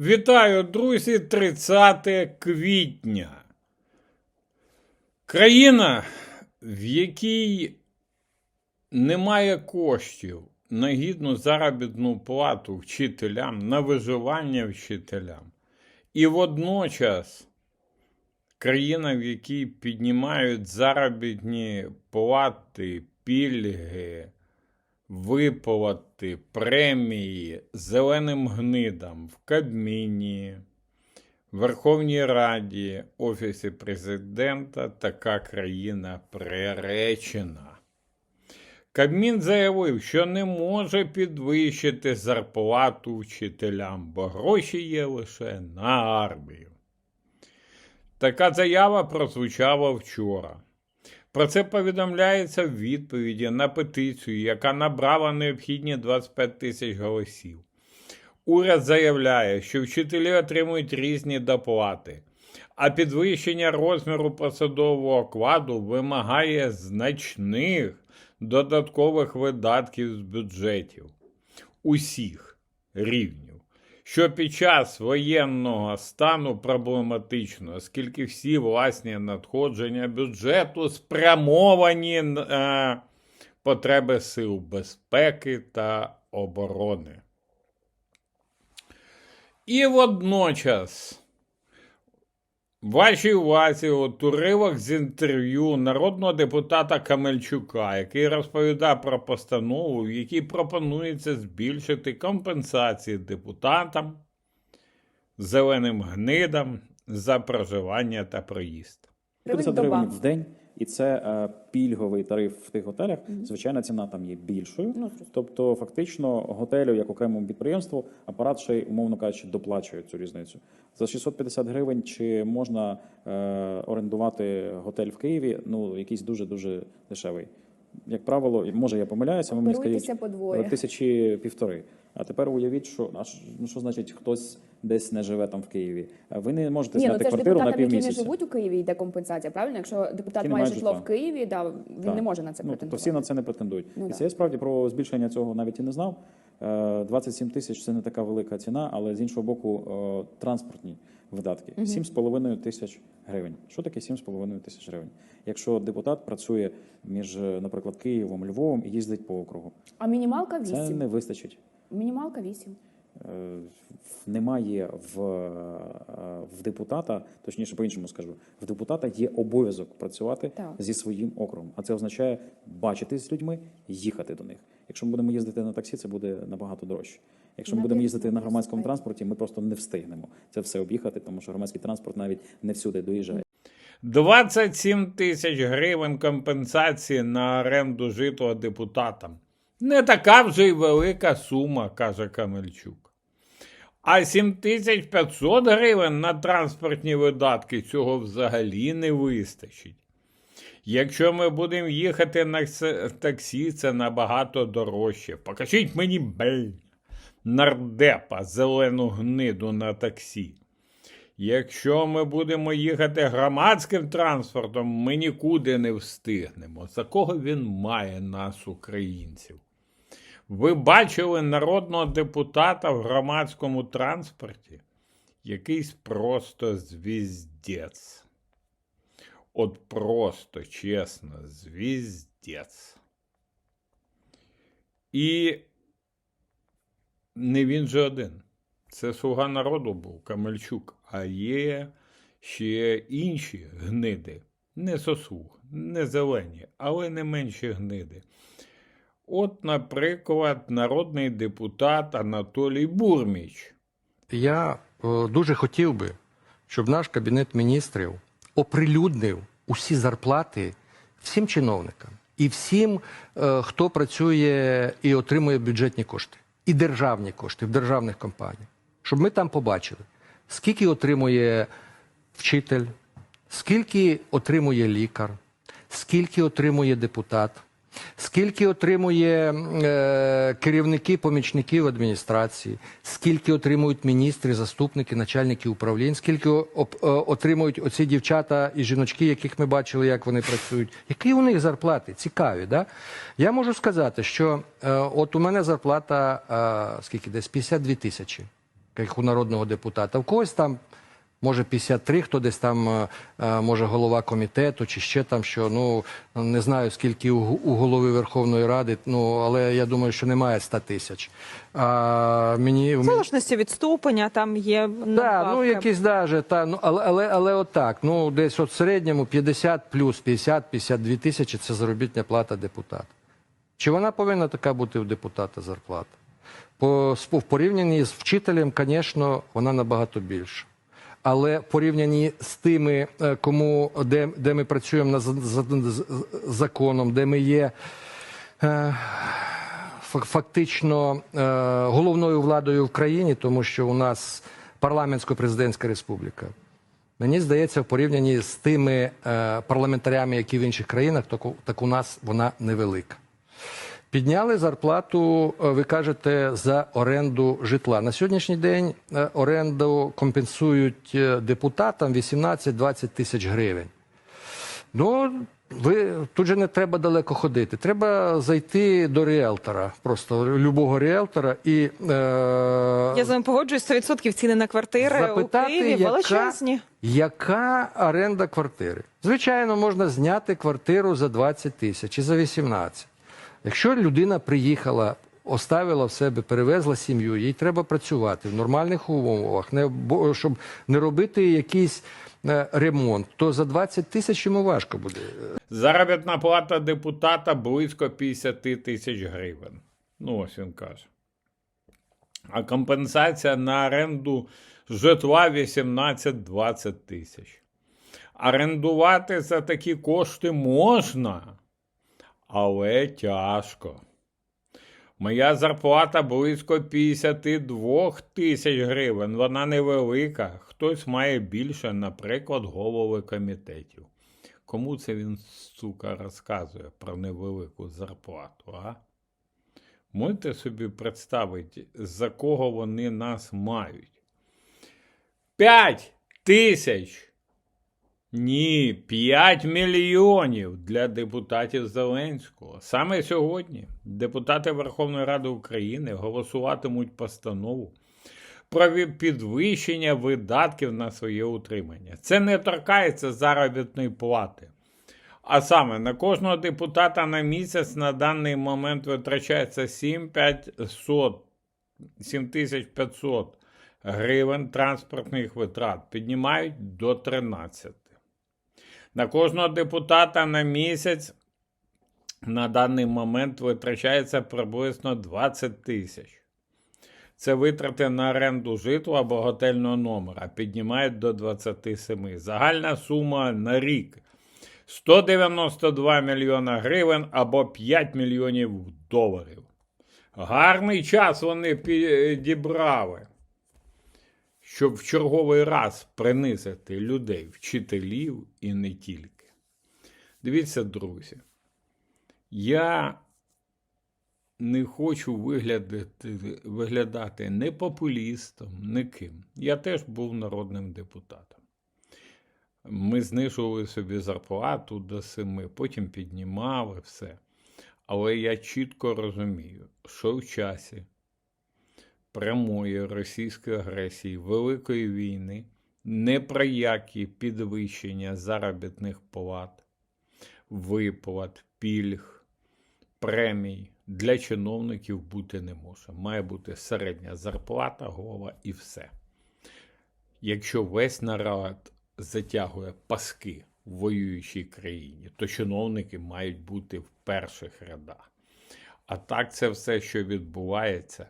Вітаю, друзі, 30 квітня. Країна, в якій немає коштів на гідну заробітну плату вчителям, на виживання вчителям. І водночас країна, в якій піднімають заробітні плати, пільги, виплати, премії зеленим гнидам в Кабміні, Верховній Раді, Офісі президента така країна приречена. Кабмін заявив, що не може підвищити зарплату вчителям, бо гроші є лише на армію. Така заява прозвучала вчора. Про це повідомляється в відповіді на петицію, яка набрала необхідні 25 тисяч голосів. Уряд заявляє, що вчителі отримують різні доплати, а підвищення розміру посадового окладу вимагає значних додаткових видатків з бюджетів усіх рівнів що під час воєнного стану проблематично, оскільки всі власні надходження бюджету спрямовані на е, потреби сил безпеки та оборони. І водночас вашій увазі у уривок з інтерв'ю народного депутата Камельчука, який розповідає про постанову, в якій пропонується збільшити компенсації депутатам, зеленим гнидам за проживання та проїзд. 50 гривень в день, і це е, пільговий тариф в тих готелях. Звичайно, ціна там є більшою. Ну, тобто, фактично, готелю як окремому підприємству апарат ще й, умовно кажучи, доплачує цю різницю. За 650 гривень чи можна е, орендувати готель в Києві? Ну якийсь дуже дуже дешевий. Як правило, може я помиляюся, ви мені скажіть подвоє. тисячі півтори. А тепер уявіть, що а що- ну що значить хтось десь не живе там в Києві. Ви не можете Ні, ну зняти це ж квартиру на депутатам, які не півмісяця. живуть у Києві, йде компенсація, правильно? Якщо депутат Які не має мають житло житла. в Києві, да, він Так. не може на це ну, тобто претендувати. всі на це не претендують. Ну, і да. це я справді про збільшення цього навіть і не знав. Е, 27 тисяч це не така велика ціна, але з іншого боку, е, транспортні видатки 7,5 тисяч гривень. Що таке 7,5 тисяч гривень? Якщо депутат працює між, е, наприклад, Києвом, Львовом і їздить по округу, А мінімалка це 8. не вистачить. Мінімалка 8. Е, Немає в, е, в депутата, точніше по-іншому скажу, в депутата є обов'язок працювати Так. зі своїм округом. А це означає бачитись з людьми, їхати до них. Якщо ми будемо їздити на таксі, це буде набагато дорожче. Якщо ми будемо їздити на на громадському транспорті, ми просто не встигнемо це все об'їхати, тому що громадський транспорт навіть не всюди доїжджає. 27 тисяч гривень компенсації на оренду житла депутатам. Не така вже й велика сума, каже Камельчук. А 7500 гривень на транспортні видатки цього взагалі не вистачить. Якщо ми будемо їхати на таксі, це набагато дорожче. Покажіть мені бль, нардепа зелену гниду на таксі. Якщо ми будемо їхати громадським транспортом, ми нікуди не встигнемо. За кого він має нас, українців? Ви бачили народного депутата в громадському транспорті? Якийсь просто звіздець. От просто, чесно, звіздець. І не він же один. Це слуга народу був Камельчук, а є ще інші гниди, не сослуг, не зелені, але не менші гниди. От, наприклад, народний депутат Анатолій Бурміч. Я е, дуже хотів би, щоб наш кабінет міністрів оприлюднив усі зарплати всім чиновникам і всім, е, хто працює і отримує бюджетні кошти, і державні кошти в державних компаніях, щоб ми там побачили, скільки отримує вчитель, скільки отримує лікар, скільки отримує депутат. Скільки отримує е, керівники, помічників адміністрації, скільки отримують міністри, заступники, начальники управлінь, скільки оп- е, отримують оці дівчата і жіночки, яких ми бачили, як вони працюють. Які у них зарплати? Цікаві, да? Я можу сказати, що е, от у мене зарплата е, скільки десь 52 тисячі. як у народного депутата. В когось там може 53, хто десь там е, е, може голова комітету, чи ще там що. Ну не знаю скільки у, у голови Верховної Ради. Ну але я думаю, що немає 100 тисяч. А мені В залежності від ступеня, там є так, ну якісь даже, та, ну, але, але, але отак, ну десь от в середньому 50 плюс 50-52 тисячі це заробітня плата депутата. Чи вона повинна така бути у депутата зарплата? По, в порівнянні з вчителем, звісно, вона набагато більша. Але в порівнянні з тими, е, кому, де, де ми працюємо на, за- за- законом, де ми є е, фактично е, головною владою в країні, тому що у нас парламентсько-президентська республіка. Мені здається, в порівнянні з тими парламентарями, які в інших країнах, так у нас вона невелика. Підняли зарплату, е, ви кажете, за оренду житла. На сьогоднішній день е, оренду компенсують е, депутатам 18-20 тисяч гривень. Ну, ви тут же не треба далеко ходити. Треба зайти до ріелтора, просто любого ріелтора, і е, Я з вами погоджуюсь, 100% ціни на квартири у Києві яка, величезні. яка оренда квартири. Звичайно, можна зняти квартиру за 20 тисяч і за 18. Якщо людина приїхала, оставила в себе, перевезла сім'ю, їй треба працювати в нормальних умовах, не, щоб не робити якийсь е, ремонт, то за 20 тисяч йому важко буде. Заробітна плата депутата близько 50 тисяч гривень. Ну, ось він каже. А компенсація на оренду житла 18-20 тисяч. Орендувати за такі кошти можна, але тяжко. Моя зарплата близько 52 тисяч гривень. Вона невелика. Хтось має більше, наприклад, голови комітетів. Кому це він, сука, розказує про невелику зарплату, а? Можете собі представити, за кого вони нас мають? П'ять тисяч! Ні, 5 мільйонів для депутатів Зеленського. Саме сьогодні депутати Верховної Ради України голосуватимуть постанову про підвищення видатків на своє утримання. Це не торкається заробітної плати. А саме на кожного депутата на місяць на даний момент витрачається 7500, 7500 гривень транспортних витрат. Піднімають до 13. На кожного депутата на місяць на даний момент витрачається приблизно 20 тисяч. Це витрати на оренду житла або готельного номера піднімають до 27. Загальна сума на рік 192 мільйона гривень або 5 мільйонів доларів. Гарний час вони підібрали, щоб в черговий раз принизити людей, вчителів і не тільки. Дивіться, друзі, я не хочу виглядати, виглядати не популістом, не ким. Я теж був народним депутатом. Ми знижували собі зарплату до семи, потім піднімали все. Але я чітко розумію, що в часі прямої російської агресії, Великої війни, не про які підвищення заробітних плат, виплат, пільг, премій для чиновників бути не може. Має бути середня зарплата, голова і все. Якщо весь народ затягує паски в воюючій країні, то чиновники мають бути в перших рядах. А так це все, що відбувається,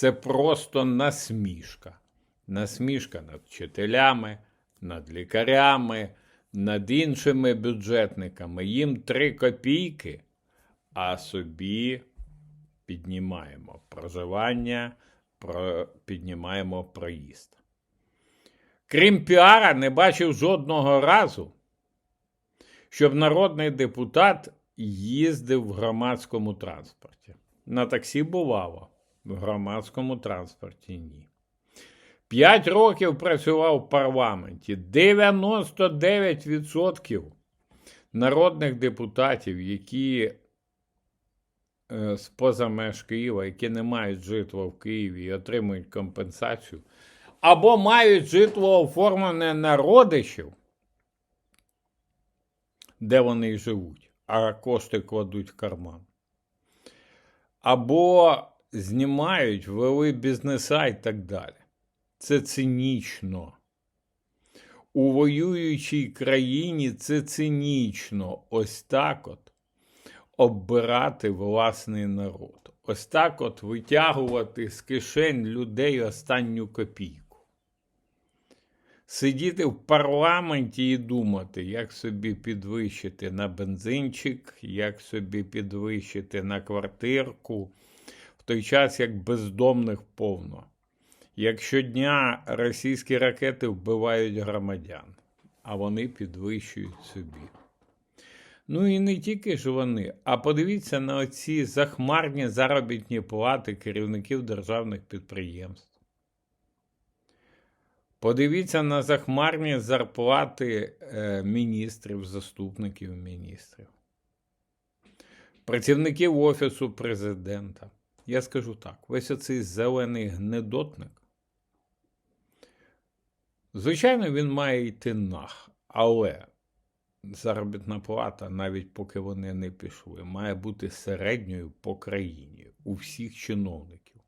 це просто насмішка. Насмішка над вчителями, над лікарями, над іншими бюджетниками. Їм три копійки, а собі піднімаємо проживання, про... піднімаємо проїзд. Крім піара, не бачив жодного разу, щоб народний депутат їздив в громадському транспорті. На таксі бувало, в громадському транспорті ні. П'ять років працював в парламенті. 99% народних депутатів, які е, з поза меж Києва, які не мають житла в Києві і отримують компенсацію, або мають житло оформлене на родичів, де вони живуть, а кошти кладуть в карман. Або знімають, вели бізнеса і так далі. Це цинічно. У воюючій країні це цинічно. Ось так от оббирати власний народ. Ось так от витягувати з кишень людей останню копійку. Сидіти в парламенті і думати, як собі підвищити на бензинчик, як собі підвищити на квартирку, той час як бездомних повно. Як щодня російські ракети вбивають громадян, а вони підвищують собі. Ну і не тільки ж вони, а подивіться на оці захмарні заробітні плати керівників державних підприємств. Подивіться на захмарні зарплати е, міністрів, заступників міністрів, працівників Офісу президента. Я скажу так: весь оцей зелений гнедотник. Звичайно, він має йти нах, але заробітна плата, навіть поки вони не пішли, має бути середньою по країні у всіх чиновників.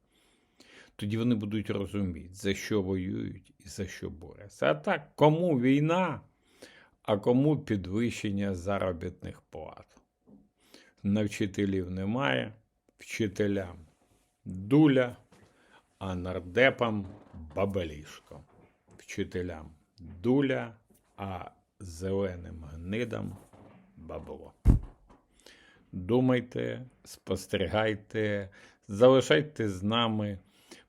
Тоді вони будуть розуміти, за що воюють і за що борються. А так, кому війна, а кому підвищення заробітних плат. На вчителів немає, вчителям дуля, а нардепам бабелішко. Вчителям дуля, а зеленим гнидам бабло. Думайте, спостерігайте, залишайте з нами.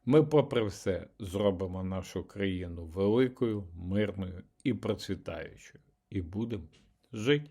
Ми, попри все, зробимо нашу країну великою, мирною і процвітаючою. І будемо жити.